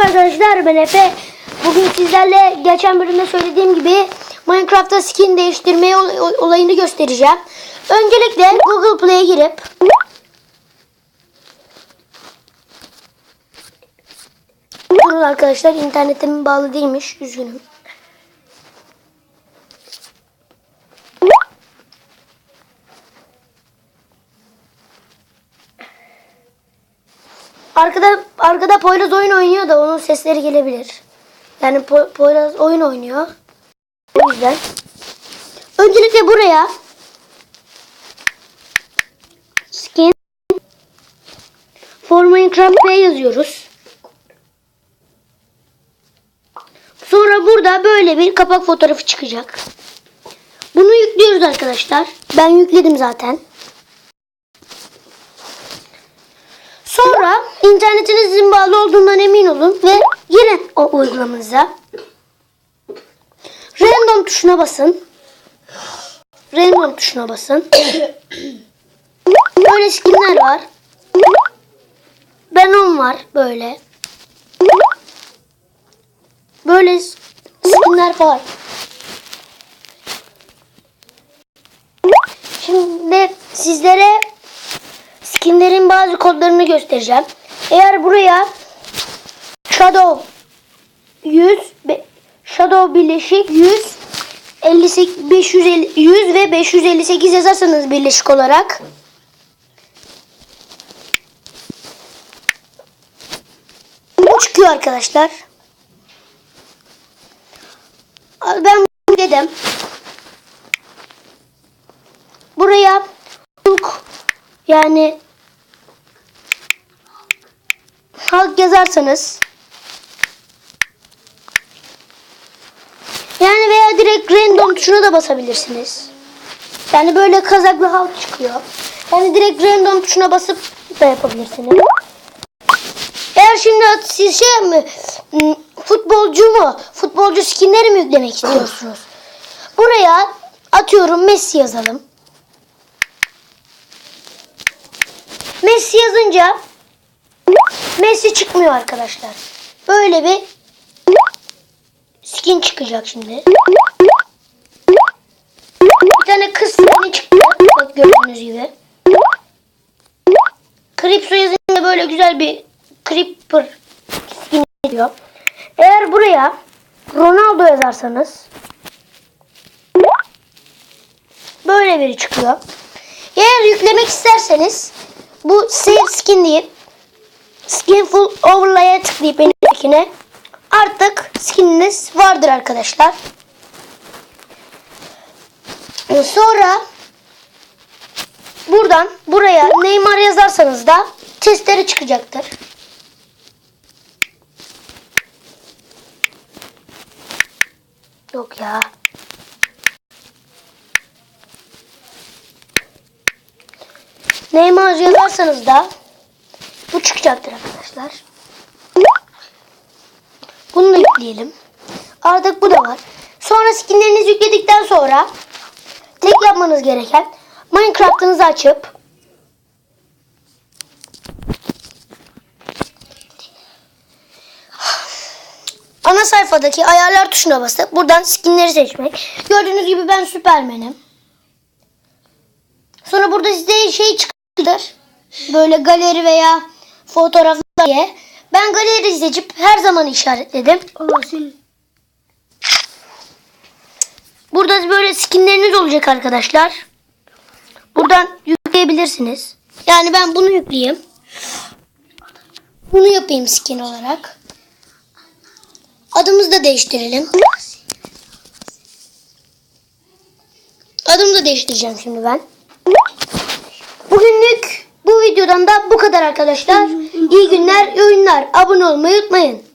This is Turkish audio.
Merhaba arkadaşlar ben Efe. Bugün sizlerle geçen bölümde söylediğim gibi Minecraft'ta skin değiştirme ol- ol- olayını göstereceğim. Öncelikle Google Play'e girip Durun arkadaşlar internetim bağlı değilmiş üzgünüm. Arkada arkada Poyraz oyun oynuyor da onun sesleri gelebilir. Yani Po- Poyraz oyun oynuyor. O yüzden. Öncelikle buraya skin for Minecraft yazıyoruz. Sonra burada böyle bir kapak fotoğrafı çıkacak. Bunu yüklüyoruz arkadaşlar. Ben yükledim zaten. Sonra internetinizin bağlı olduğundan emin olun ve girin o uygulamanıza. Random tuşuna basın. Random tuşuna basın. Böyle skinler var. Venom var böyle. Böyle skinler var. Şimdi sizlere skinlerin bazı kodlarını göstereceğim. Eğer buraya Shadow 100 be- Shadow birleşik 100 58 550 100 ve 558 yazarsanız birleşik olarak bu çıkıyor arkadaşlar. Ben dedim. Buraya yani halk yazarsanız yani veya direkt random tuşuna da basabilirsiniz. Yani böyle kazaklı halk çıkıyor. Yani direkt random tuşuna basıp da yapabilirsiniz. Eğer şimdi siz şey mi futbolcu mu futbolcu skinleri mi yüklemek istiyorsunuz? Buraya atıyorum Messi yazalım. Messi yazınca Messi çıkmıyor arkadaşlar. Böyle bir skin çıkacak şimdi. Bir tane kız skini çıktı. Bak gördüğünüz gibi. Cripso yazınca böyle güzel bir Creeper skin diyor. Eğer buraya Ronaldo yazarsanız böyle biri çıkıyor. Eğer yüklemek isterseniz bu save skin deyip skinful overlay'a tıklayıp benimkine artık skininiz vardır arkadaşlar. Sonra buradan buraya Neymar yazarsanız da testleri çıkacaktır. Yok ya. Neymar yazarsanız da çıkacaktır arkadaşlar. Bunu da yükleyelim. Artık bu da var. Sonra skinlerinizi yükledikten sonra tek yapmanız gereken Minecraft'ınızı açıp ana sayfadaki ayarlar tuşuna basıp buradan skinleri seçmek. Gördüğünüz gibi ben Süpermen'im. Sonra burada size şey çıkar. Böyle galeri veya fotoğraflar diye. Ben galeri seçip her zaman işaretledim. Burada böyle skinleriniz olacak arkadaşlar. Buradan yükleyebilirsiniz. Yani ben bunu yükleyeyim. Bunu yapayım skin olarak. Adımızı da değiştirelim. Adımı da değiştireceğim şimdi ben. Bugünlük bu videodan da bu kadar arkadaşlar. İyi günler, iyi oyunlar. Abone olmayı unutmayın.